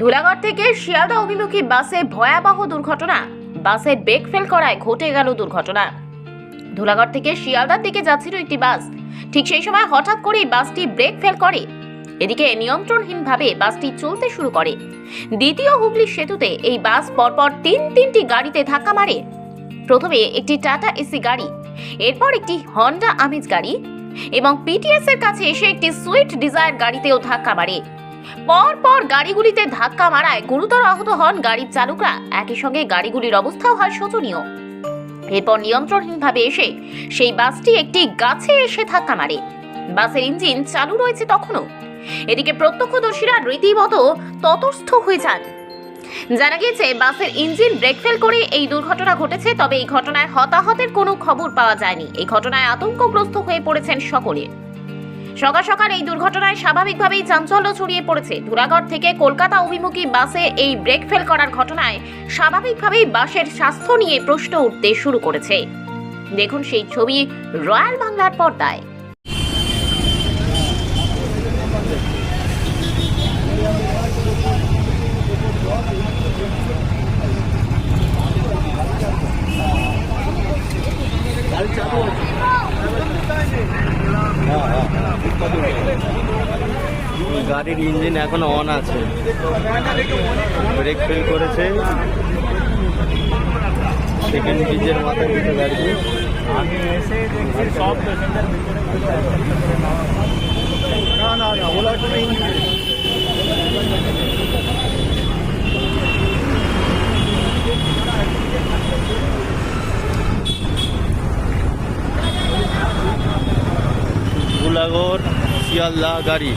ধুলাগড় থেকে শিয়ালদা অভিমুখী বাসে ভয়াবহ দুর্ঘটনা। বাসের ব্রেক ফেল করায় ঘটে গেল দুর্ঘটনা। ধুলাগড় থেকে শিয়ালদার দিকে যাচ্ছিল একটি বাস। ঠিক সেই সময় হঠাৎ করেই বাসটি ব্রেক ফেল করে। এদিকে নিয়ন্ত্রণহীনভাবে বাসটি চলতে শুরু করে। দ্বিতীয় হুগলি সেতুতে এই বাস পরপর তিন তিনটি গাড়িতে ধাক্কা মারে। প্রথমে একটি টাটা এসি গাড়ি, এরপর একটি হন্ডা আমিজ গাড়ি এবং পিটিএস এর কাছে এসে একটি সুইফট ডিজায়ার গাড়িতেও ধাক্কা মারে। পর পর গাড়িগুলিতে ধাক্কা মারায় গুরুতর আহত হন গাড়ির চালকরা। একই সঙ্গে গাড়িগুলির অবস্থাও হয় শোচনীয়। এরপর নিয়ন্ত্রণহীনভাবে এসে সেই বাসটি একটি গাছে এসে ধাক্কা মারে। বাসের ইঞ্জিন চালু রয়েছে তখনও। এদিকে প্রত্যক্ষদর্শীরা রীতিমতো ততস্থ হয়ে যান। জানা গিয়েছে, বাসের ইঞ্জিন ব্রেক ফেল করে এই দুর্ঘটনা ঘটেছে, তবে এই ঘটনায় হতাহতের কোনো খবর পাওয়া যায়নি। এই ঘটনায় আতঙ্কগ্রস্ত হয়ে পড়েছেন সকলে। সকাল সকাল এই দুর্ঘটনায় স্বাভাবিকভাবেই চাঞ্চল্য ছড়িয়ে পড়েছে। ধুরাগড় থেকে কলকাতা অভিমুখী বাসে এই ব্রেক ফেল করার ঘটনায় স্বাভাবিকভাবেই বাসের স্বাস্থ্য নিয়ে প্রশ্ন উঠতে শুরু করেছে। দেখুন সেই ছবি রয়্যাল বাংলার পর্দায়। গাড়ির ইঞ্জিন এখন অন আছে। ব্রেক ফেল করেছে। সেকেন্ড ব্রিজের মাথায় গাড়ি। আমি এসে দেখছি সব প্যাসেঞ্জার গোলাগড় শিয়ালদা গাড়ি।